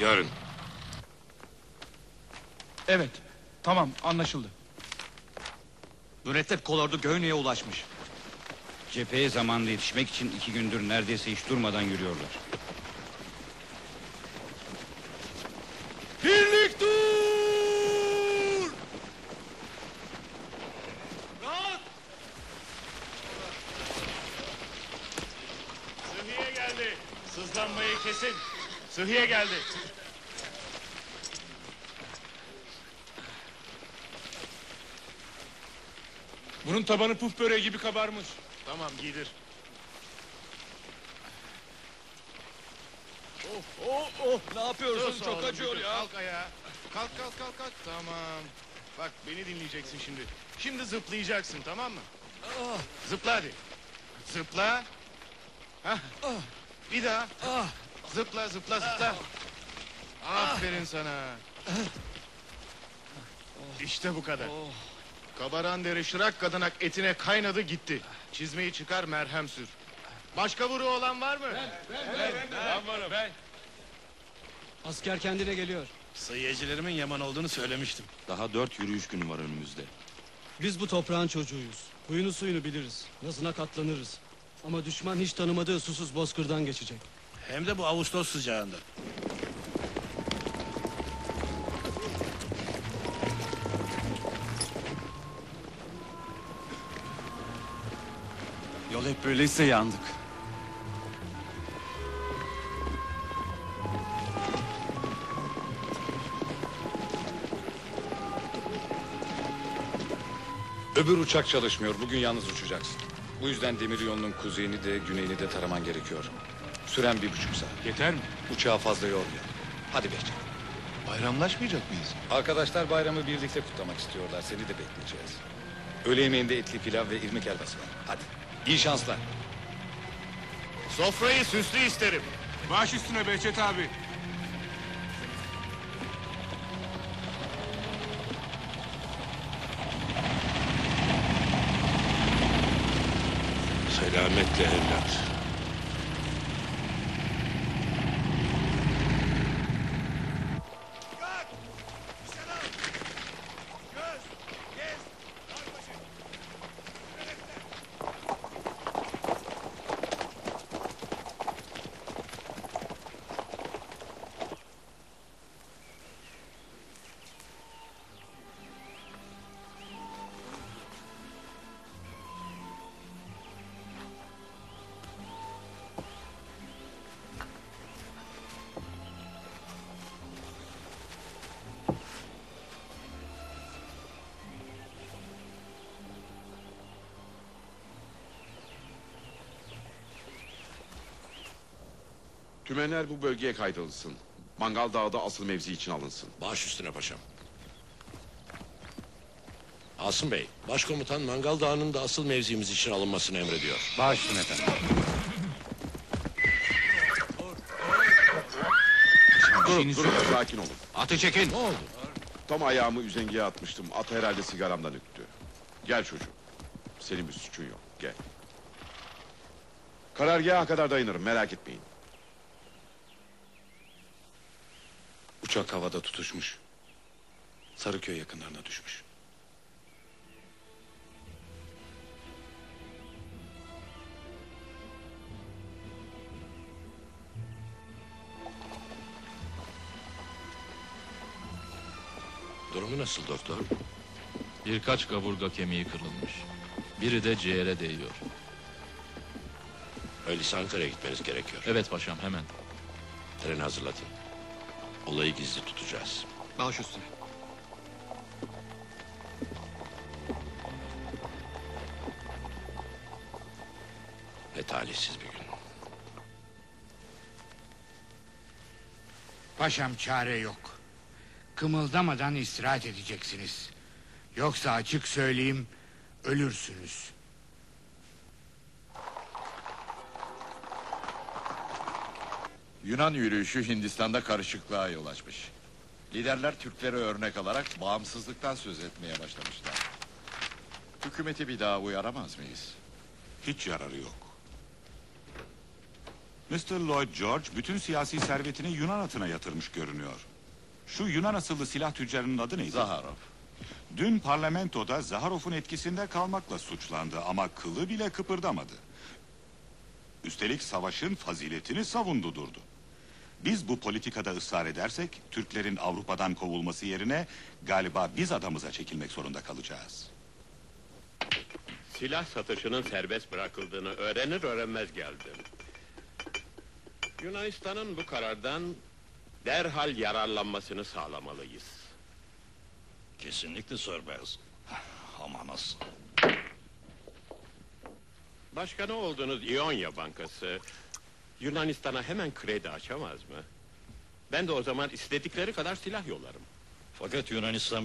Yarın. Evet. Tamam anlaşıldı. Mürettep kolordu Göğne'ye ulaşmış. Cepheye zamanında yetişmek için iki gündür neredeyse hiç durmadan yürüyorlar. Birlik dur! Rahat! Sıhhiye geldi. Sızlanmayı kesin. Sıhhiye geldi. Bunun tabanı puf böreği gibi kabarmış. Tamam giydir. Oh oh ne yapıyorsun? Dur Çok oğlum, acıyor dur. ya. Kalk ayağa. Kalk kalk kalk kalk. Tamam. Bak beni dinleyeceksin şimdi. Şimdi zıplayacaksın tamam mı? Zıpla hadi. Zıpla. Hah. Bir daha. Zıpla zıpla zıpla. Aferin sana. İşte bu kadar. Kabaran deri şırak kadanak etine kaynadı gitti. Çizmeyi çıkar merhem sür. Başka vuru olan var mı? Ben varım. Ben. Asker kendine geliyor. Sayıcılerimin yaman olduğunu söylemiştim. Daha dört yürüyüş günü var önümüzde. Biz bu toprağın çocuğuyuz. Huyunu suyunu biliriz. Nazına katlanırız. Ama düşman hiç tanımadığı susuz bozkırdan geçecek. Hem de bu Ağustos sıcağında. Yol hep böyleyse yandık. Öbür uçak çalışmıyor. Bugün yalnız uçacaksın. Bu yüzden demir yolunun kuzeyini de güneyini de taraman gerekiyor. Süren bir buçuk saat. Yeter mi? Uçağı fazla yormuyor. Hadi Behçet. Bayramlaşmayacak mıyız? Arkadaşlar bayramı birlikte kutlamak istiyorlar. Seni de bekleyeceğiz. Öğle yemeğinde etli pilav ve irmik helvası var. Hadi. İyi şanslar. Sofrayı süslü isterim. Baş üstüne Behçet abi. Selametle evlat. Tümenler bu bölgeye kaydırılsın. Mangal Dağı da asıl mevzi için alınsın. Baş üstüne paşam. Asım Bey, başkomutan Mangal Dağı'nın da asıl mevzimiz için alınmasını emrediyor. Baş üstüne efendim. Durun, durun, sakin olun. Atı çekin. Ne oldu? Tam ayağımı üzengiye atmıştım. At herhalde sigaramdan öktü. Gel çocuğum. Senin bir suçun yok. Gel. Karargaha kadar dayanırım. Merak etmeyin. Uçak havada tutuşmuş. Sarıköy yakınlarına düşmüş. Durumu nasıl doktor? Birkaç kaburga kemiği kırılmış. Biri de ciğere değiyor. Öyleyse Ankara'ya gitmeniz gerekiyor. Evet paşam hemen. Treni hazırlatın. Olayı gizli tutacağız. Baş üstüne. Ne talihsiz bir gün. Paşam çare yok. Kımıldamadan istirahat edeceksiniz. Yoksa açık söyleyeyim ölürsünüz. Yunan yürüyüşü Hindistan'da karışıklığa yol açmış. Liderler Türklere örnek alarak bağımsızlıktan söz etmeye başlamışlar. Hükümeti bir daha uyaramaz mıyız? Hiç yararı yok. Mr. Lloyd George bütün siyasi servetini Yunan atına yatırmış görünüyor. Şu Yunan asıllı silah tüccarının adı neydi? Zaharov. Dün parlamentoda Zaharov'un etkisinde kalmakla suçlandı ama kılı bile kıpırdamadı. Üstelik savaşın faziletini savundu durdu. Biz bu politikada ısrar edersek Türklerin Avrupa'dan kovulması yerine galiba biz adamıza çekilmek zorunda kalacağız. Silah satışının serbest bırakıldığını öğrenir öğrenmez geldim. Yunanistan'ın bu karardan derhal yararlanmasını sağlamalıyız. Kesinlikle serbest. Ama nasıl? Başkanı olduğunuz İonya Bankası Yunanistan'a hemen kredi açamaz mı? Ben de o zaman istedikleri kadar silah yollarım. Fakat Yunanistan